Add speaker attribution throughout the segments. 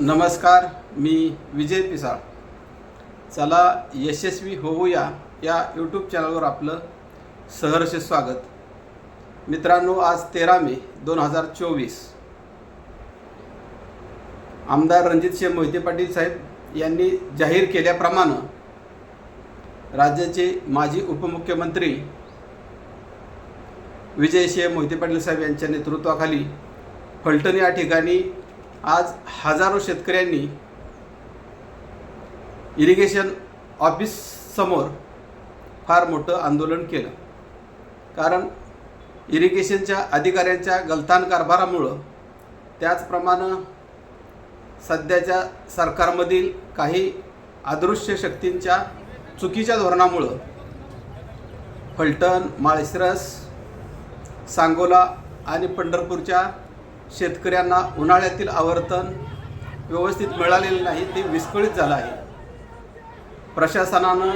Speaker 1: नमस्कार मी विजय पिसाळ. चला यशस्वी होऊया या यूट्यूब चॅनलवर आपलं सहर्ष स्वागत. मित्रांनो आज तेरा मे दोन हजार चोवीस. आमदार रणजित सिंह मोहिते पाटील साहेब यांनी जाहीर केल्याप्रमाणे राज्याचे माजी उपमुख्यमंत्री विजयसिंह मोहिते पाटील साहेब यांच्या नेतृत्वाखाली फलटण या ठिकाणी आज हजारो शेतकऱ्यांनी इरिगेशन ऑफिस समोर फार मोठं आंदोलन केलं. कारण इरिगेशनच्या अधिकाऱ्यांच्या गलतान कारभारामुळं त्याचप्रमाणे सध्याच्या सरकारमधील काही अदृश्य शक्तींच्या चुकीच्या धोरणामुळं फलटण माळशिरस सांगोला आणि पंढरपूरच्या शेतकऱ्यांना उन्हाळ्यातील आवर्तन व्यवस्थित मिळालेलं नाही ते विस्कळीत झालं आहे. प्रशासनानं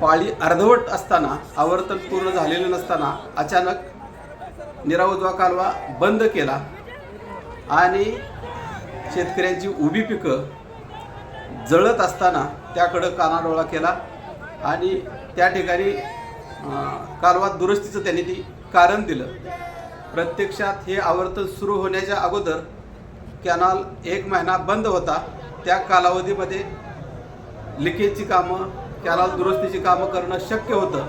Speaker 1: पाळी अर्धवट असताना आवर्तन पूर्ण झालेलं नसताना अचानक निराउजवा कालवा बंद केला आणि शेतकऱ्यांची उभी पिकं जळत असताना त्याकडं कानाडोळा केला आणि त्या ठिकाणी कालवा दुरुस्तीचं त्यांनी ती कारण दिलं. प्रत्यक्षात हे आवर्तन सुरू होण्याच्या अगोदर कॅनॉल एक महिना बंद होता. त्या कालावधीमध्ये लिकेजची कामं कॅनॉल दुरुस्तीची कामं करणं शक्य होतं.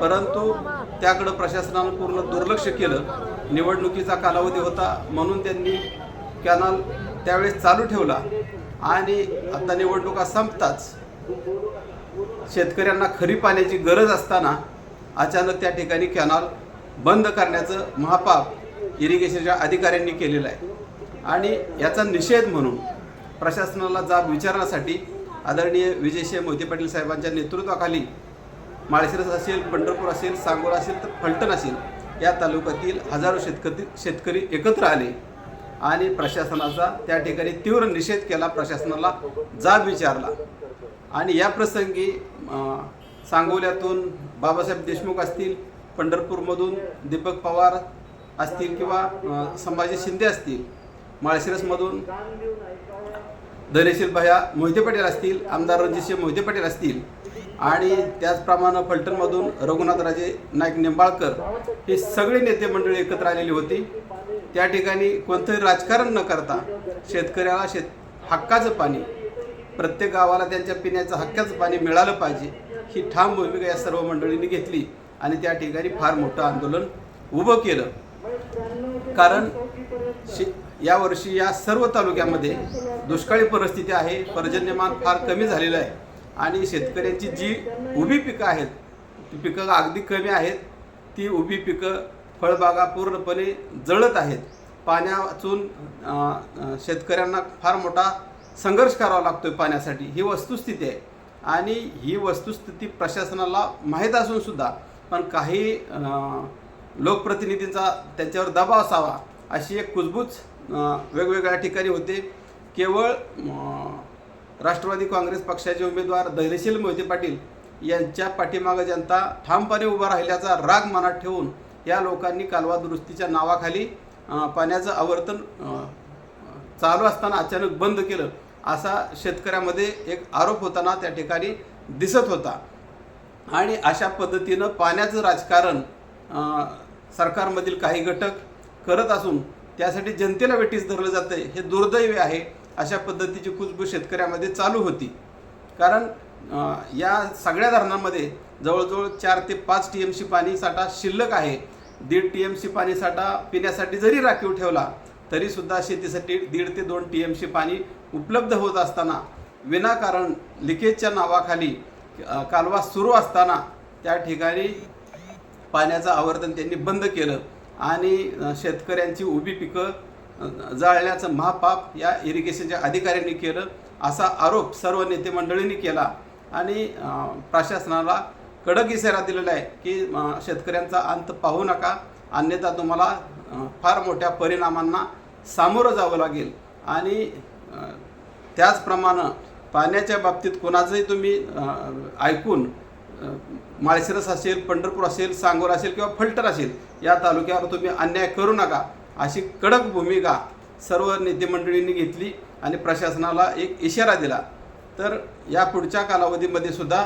Speaker 1: परंतु त्याकडं प्रशासनानं पूर्ण दुर्लक्ष केलं. निवडणुकीचा कालावधी होता म्हणून त्यांनी कॅनॉल त्यावेळेस चालू ठेवला. आणि आता निवडणुका संपताच. शेतकऱ्यांना खरी पाण्याची गरज असताना अचानक त्या ठिकाणी कॅनॉल बंद करण्याचं महापाप इरिगेशनच्या अधिकाऱ्यांनी केलेलं आहे. आणि याचा निषेध म्हणून प्रशासनाला जाब विचारण्यासाठी आदरणीय विजयसिंह मोहिते पाटील साहेबांच्या नेतृत्वाखाली माळशिरस असेल पंढरपूर असेल सांगोला असेल तर फलटण असेल या तालुक्यातील हजारो शेतकरी शेतकरी एकत्र आले आणि प्रशासनाचा त्या ठिकाणी तीव्र निषेध केला प्रशासनाला जाब विचारला. आणि या प्रसंगी सांगोल्यातून बाबासाहेब देशमुख असतील पंढरपूरमधून दीपक पवार असतील किंवा संभाजी शिंदे असतील माळशिरसमधून धनेशील भया मोहिते पटेल असतील आमदार रणजितसिंह मोहिते पटेल असतील आणि त्याचप्रमाणे फलटणमधून रघुनाथराजे नाईक निंबाळकर हे सगळे नेते मंडळी एकत्र आलेली होती. त्या ठिकाणी कोणतंही राजकारण न करता शेतकऱ्याला शेत हक्काचं पाणी प्रत्येक गावाला त्यांच्या पिण्याचं हक्काचं पाणी मिळालं पाहिजे ही ठाम भूमिका या सर्व मंडळींनी घेतली. आणि त्या ठिकाणी फार मोठं आंदोलन उभं केलं. कारण शे यावर्षी या सर्व तालुक्यामध्ये दुष्काळी परिस्थिती आहे पर्जन्यमान फार कमी झालेलं आहे. आणि शेतकऱ्यांची जी उभी पिकं आहेत ती पिकं अगदी कमी आहेत. ती उभी पिकं फळबागा पूर्णपणे जळत आहेत. पाण्यातून शेतकऱ्यांना फार मोठा संघर्ष करावा लागतो आहे पाण्यासाठी. ही वस्तुस्थिती आहे. आणि ही वस्तुस्थिती प्रशासनाला माहीत असूनसुद्धा पण काही लोकप्रतिनिधींचा त्यांच्यावर दबाव असावा अशी एक कुजबूज वेगवेगळ्या ठिकाणी होते. केवळ राष्ट्रवादी काँग्रेस पक्षाचे उमेदवार धैर्यशील मोहिते पाटील यांच्या पाठीमागं जनता ठामपणे उभा राहिल्याचा राग मनात ठेवून या लोकांनी कालवा दुरुस्तीच्या नावाखाली पाण्याचं आवर्तन चालू असताना अचानक बंद केलं असा शेतकऱ्यामध्ये एक आरोप होताना त्या ठिकाणी दिसत होता. आणि अशा पद्धतीनं पाण्याचं राजकारण सरकारमधील काही घटक करत असून त्यासाठी जनतेला वेटीस धरलं जातं हे दुर्दैवी आहे अशा पद्धतीची कुजबूज शेतकऱ्यामध्ये चालू होती. कारण या सगळ्या धरणांमध्ये जवळजवळ चार ते पाच टी एम सी पाणी साठा शिल्लक आहे. दीड टी एम सी पाणी साठा पिण्यासाठी जरी राखीव ठेवला तरीसुद्धा शेतीसाठी दीड ते दोन टी एम सी पाणी उपलब्ध होत असताना विनाकारण लिकेजच्या नावाखाली कालवा सुरू असताना त्या ठिकाणी पाण्याचं आवर्तन त्यांनी बंद केलं आणि शेतकऱ्यांची उभी पिकं जाळण्याचं महापाप या इरिगेशनच्या अधिकाऱ्यांनी केलं असा आरोप सर्व नेते मंडळींनी केला. आणि प्रशासनाला कडक इशारा दिलेला आहे की शेतकऱ्यांचा अंत पाहू नका. अन्यथा तुम्हाला फार मोठ्या परिणामांना सामोरं जावं लागेल. आणि त्याचप्रमाणे पाण्याच्या बाबतीत कोणाचंही तुम्ही ऐकून माळशिरस असेल पंढरपूर असेल सांगोर असेल किंवा फल्टर असेल या तालुक्यावर तुम्ही अन्याय करू नका. अशी कडक भूमिका सर्व नेतेमंडळींनी घेतली आणि प्रशासनाला एक इशारा दिला. तर या पुढच्या कालावधीमध्ये सुद्धा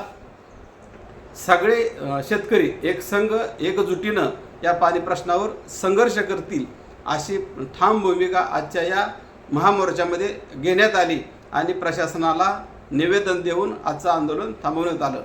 Speaker 1: सगळे शेतकरी एक संघ एकजुटीनं या पाणी प्रश्नावर संघर्ष करतील अशी ठाम भूमिका आजच्या या महामोर्चामध्ये घेण्यात आली. आणि प्रशासनाला निवेदन देऊन आजचं आंदोलन थांबवण्यात आलं.